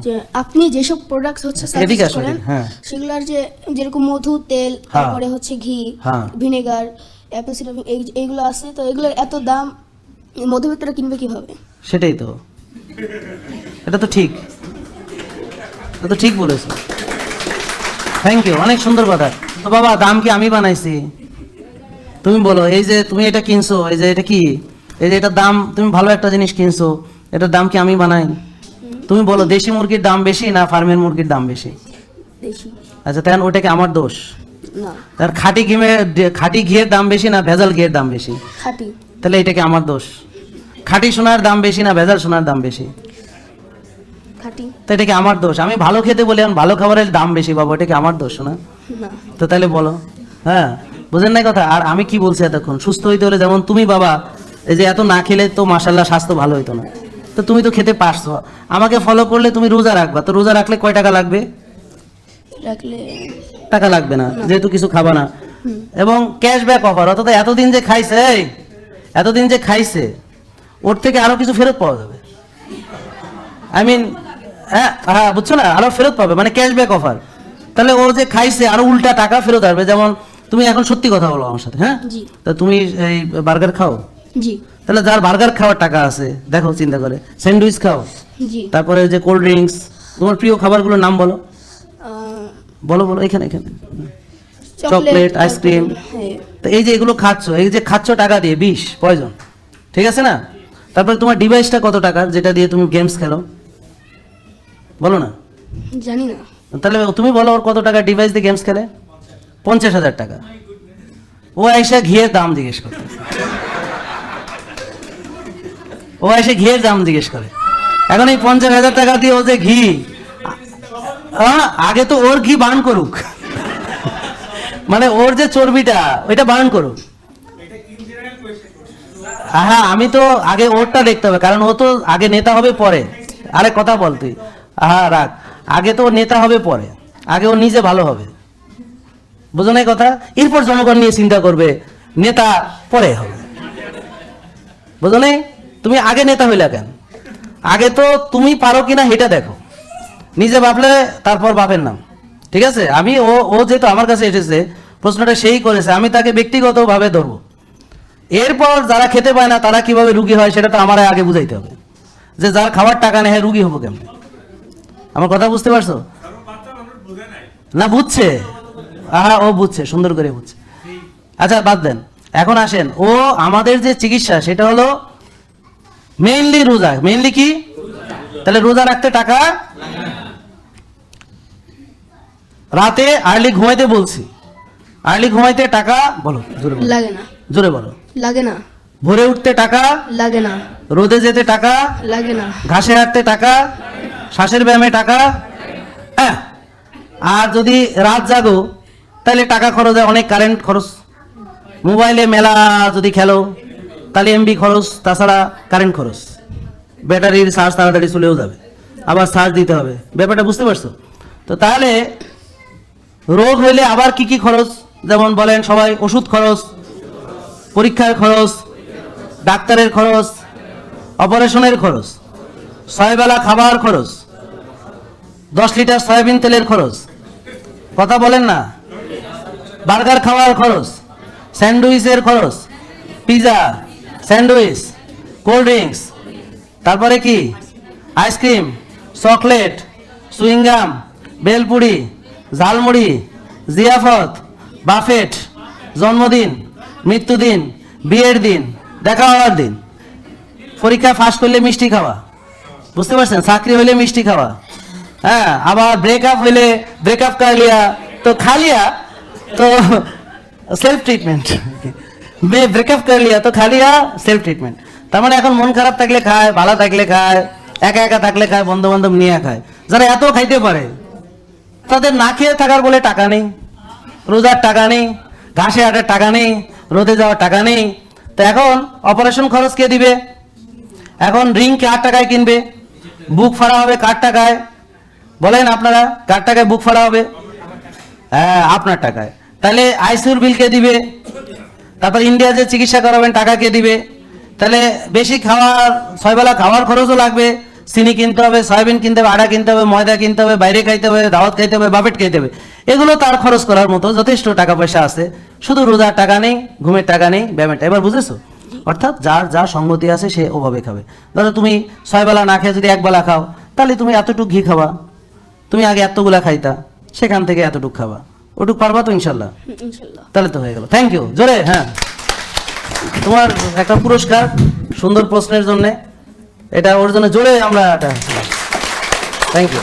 যে আপনি যেসব প্রোডাক্ট হচ্ছে করেন হ্যাঁ। সেগুলোর যে যেরকম মধু তেল হ্যাঁ। তারপরে হচ্ছে ঘি হ্যাঁ। ভিনেগার অ্যাপেল সিরাপ এইগুলো আছে তো এগুলোর এত দাম মধ্যবিত্তরা কিনবে কীভাবে? সেটাই তো। এটা তো ঠিক। এটা তো ঠিক বলেছ। থ্যাংক ইউ অনেক সুন্দর কথা। তো বাবা দাম কি আমি বানাইছি? তুমি বলো এই যে তুমি এটা কিনছো এই যে এটা কি? এই যে এটার দাম তুমি ভালো একটা জিনিস কিনছো এটার দাম কি আমি বানাই? তুমি বলো দেশি মুরগির দাম বেশি না ফার্মের মুরগির দাম বেশি? আচ্ছা তাহলে ওটা কি আমার দোষ। তার খাঁটি ঘিমে খাঁটি ঘিয়ের দাম বেশি না ভেজাল ঘিয়ের দাম বেশি? খাঁটি। তাহলে এটা কি আমার দোষ। খাঁটি সোনার দাম বেশি না ভেজাল সোনার দাম বেশি? খাঁটি। তো এটা কি আমার দোষ। আমি ভালো খেতে বলি এখন ভালো খাবারের দাম বেশি পাবো এটা কি আমার দোষ না? না। তো তাহলে বলো। হ্যাঁ বুঝেন না কথা? আর আমি কি বলছি এতক্ষণ? সুস্থ হইতে হলে যেমন তুমি বাবা এই যে এত না খেলে তো মাসাল্লাহ স্বাস্থ্য ভালো হইতো না। তো তুমি তো খেতে পারছ। আমাকে ফলো করলে তুমি রোজা রাখবা। তো রোজা রাখলে কয় টাকা লাগবে? রাখলে টাকা লাগবে না যেহেতু কিছু খাবা না। এবং ক্যাশব্যাক অফার অর্থাৎ এতদিন যে খাইছে এতদিন যে খাইছে ওর থেকে আরও কিছু ফেরত পাওয়া যাবে। আই মিন হ্যাঁ হ্যাঁ বুঝছ না? আরও ফেরত পাবে মানে ক্যাশব্যাক অফার তাহলে ওর যে খাইছে আরও উল্টা টাকা ফেরত আসবে। যেমন তুমি এখন সত্যি কথা বলো আমার সাথে হ্যাঁ? তা তুমি এই বার্গার খাও? জি। তাহলে যার বার্গার খাওয়ার টাকা আছে দেখো চিন্তা করে। স্যান্ডউইচ খাও। জি। তারপরে যে কোল্ড ড্রিঙ্কস তোমার প্রিয় খাবারগুলোর নাম বলো। বলো বলো এখানে এখানে। Chocolate ice cream. হ্যাঁ। তো এই যে এগুলো খাচ্ছ এই যে খাচ্ছ টাকা দিয়ে বিষ পয়জন ঠিক আছে না? তারপরে তোমার ডিভাইসটা কত টাকার যেটা দিয়ে তুমি গেমস খেলো? বলো না। জানি না। তাহলে তুমি বলো ওর কত টাকা ডিভাইস দিয়ে গেমস খেলে? পঞ্চাশ হাজার টাকা। ও এসে ঘিয়ে দাম জিজ্ঞেস করে ও এসে ঘিয়ের দাম জিজ্ঞেস করে। এখন এই পঞ্চাশ হাজার টাকা দিয়ে ও যে ঘি আগে তো ওর ঘি বান করুক। মানে ওর যে চর্বিটা, ওইটা বারণ করুক। হ্যাঁ আমি তো আগে ওরটা দেখতে হবে, কারণ ও তো আগে নেতা হবে পরে। আরে, কথা বল তুই। হ্যাঁ রাখ। আগে তো নেতা হবে পরে। আগে ও নিজে ভালো হবে। বুঝো না কথা? এরপর জনগণ নিয়ে চিন্তা করবে, নেতা পরে হবে। বুঝো নাই? তুমি আগে নেতা হইলা কেন? আগে তো তুমি পারো কিনা সেটা দেখো। নিজে ভাবলে তারপর বাপের নাম। ঠিক আছে? আমি ও ও যেহেতু আমার কাছে এসেছে, প্রশ্নটা সেই করেছে, আমি তাকে ব্যক্তিগতভাবে ধরবো। এরপর যারা খেতে পায় না, তারা কীভাবে রুগী হয় সেটা তো আমার আগে বুঝাইতে হবে। যে যার খাওয়ার টাকা নেই হ্যাঁ রুগী হব কেমন? আমার কথা বুঝতে পারছ? না, বুঝছে। আহা, ও বুঝছে, সুন্দর করে বুঝছে। আচ্ছা বাদ দেন। এখন আসেন। ও আমাদের যে চিকিৎসা, সেটা হলো মেইনলি রোজা। মেইনলি কি? তাহলে রোজা রাখতে টাকা? রাতে আর্লি ঘুমাইতে বলছি। আর্লি ঘুমাইতে টাকা বলো জোরে বলো। লাগে না। জোরে বলো। লাগে না। ভোরে উঠতে টাকা? লাগে না। রোদে যেতে টাকা? লাগে না। ঘাসে হাঁটতে টাকা? শ্বাসের ব্যায়ামে টাকা? হ্যাঁ। আর যদি রাত জাগো তাহলে টাকা খরচ হয় অনেক কারেন্ট খরচ। মোবাইলে মেলা যদি খেলো। তাহলে এমবি খরচ, তাছাড়া কারেন্ট খরচ। ব্যাটারির চার্জ তাড়াতাড়ি চলেও যাবে। আবার চার্জ দিতে হবে। ব্যাপারটা বুঝতে পারছ? তো তাহলে রোগ হইলে আবার কি কি খরচ? যেমন বলেন সবাই, ওষুধ খরচ, পরীক্ষার খরচ, ডাক্তারের খরচ, অপারেশনের খরচ ছয় বেলা খাবার খরচ, দশ লিটার সয়াবিন তেলের খরচ, কথা বলেন না? বার্গার খাওয়ার খরচ, স্যান্ডউইচের খরচ, পিজা স্যান্ডউইচ, কোল্ড ড্রিঙ্কস, তারপরে কি? Ice cream, chocolate chewing gum bhelpuri, jhalmuri, জিয়াফত, buffet, জন্মদিন, মৃত্যুদিন, বিয়ের দিন, দেখা হওয়ার দিন। পরীক্ষা ফাঁস করলে মিষ্টি খাওয়া। বুঝতে পারছেন? চাকরি হইলে মিষ্টি খাওয়া। হ্যাঁ আবার ব্রেকআপ হইলে ব্রেকআপ কারলিয়া তো খালিয়া তো সেলফ ট্রিটমেন্ট ব্রেকআপ কারলিয়া তো খালি খালিয়া সেলফ ট্রিটমেন্ট তার মানে এখন মন খারাপ থাকলে খায়, ভালো থাকলে খায়, একা একা থাকলে খায় বন্ধু বান্ধব নিয়ে খায়। যারা এত খাইতে পারে, তাদের না খেয়ে থাকার বলে টাকা নেই, রোজার টাকা নেই, ঘাসে হাটের টাকা নেই, রোদে যাওয়ার টাকা নেই। তো এখন অপারেশন খরচ কে দিবে? এখন রিং কার টাকায় কিনবে? বুক ফাড়া হবে কার টাকায়? বলেন আপনারা, কার টাকায় বুক ফাড়া হবে? হ্যাঁ আপনার টাকায়। তাহলে আইসিউর বিল কে দিবে? তারপর ইন্ডিয়া যে চিকিৎসা করাবেন, টাকা কে দিবে? তাহলে বেশি খাওয়ার, ছয়বেলা খাওয়ার খরচও লাগবে। চিনি কিনতে হবে, সয়াবিন কিনতে হবে আটা কিনতে হবে, ময়দা কিনতে হবে, বাইরে খাইতে হবে, দাওয়াত খাইতে হবে বাপেট খাইতে হবে। এগুলো তার খরচ করার মতো যথেষ্ট টাকা পয়সা আছে। শুধু রোজার টাকা নেই, ঘুমের টাকা নেই, ব্যায়ামের এবার বুঝেছ? অর্থাৎ যার যা সঙ্গতি আছে, সে ওভাবে খাবে। ধরো তুমি ছয় বেলা না খেয়ে যদি এক বেলা খাও, তাহলে তুমি এতটুকু ঘি খাবা তুমি আগে এতগুলা খাইতা, সেখান থেকে এতটুকু খাবা ওটুক পারবা তো ইনশাল্লাহ? তাহলে তো হয়ে গেল। থ্যাংক ইউ জোরে হ্যাঁ। তোমার একটা পুরস্কার সুন্দর প্রশ্নের জন্য। এটা ওর জন্য জোরে আমরা থ্যাংক ইউ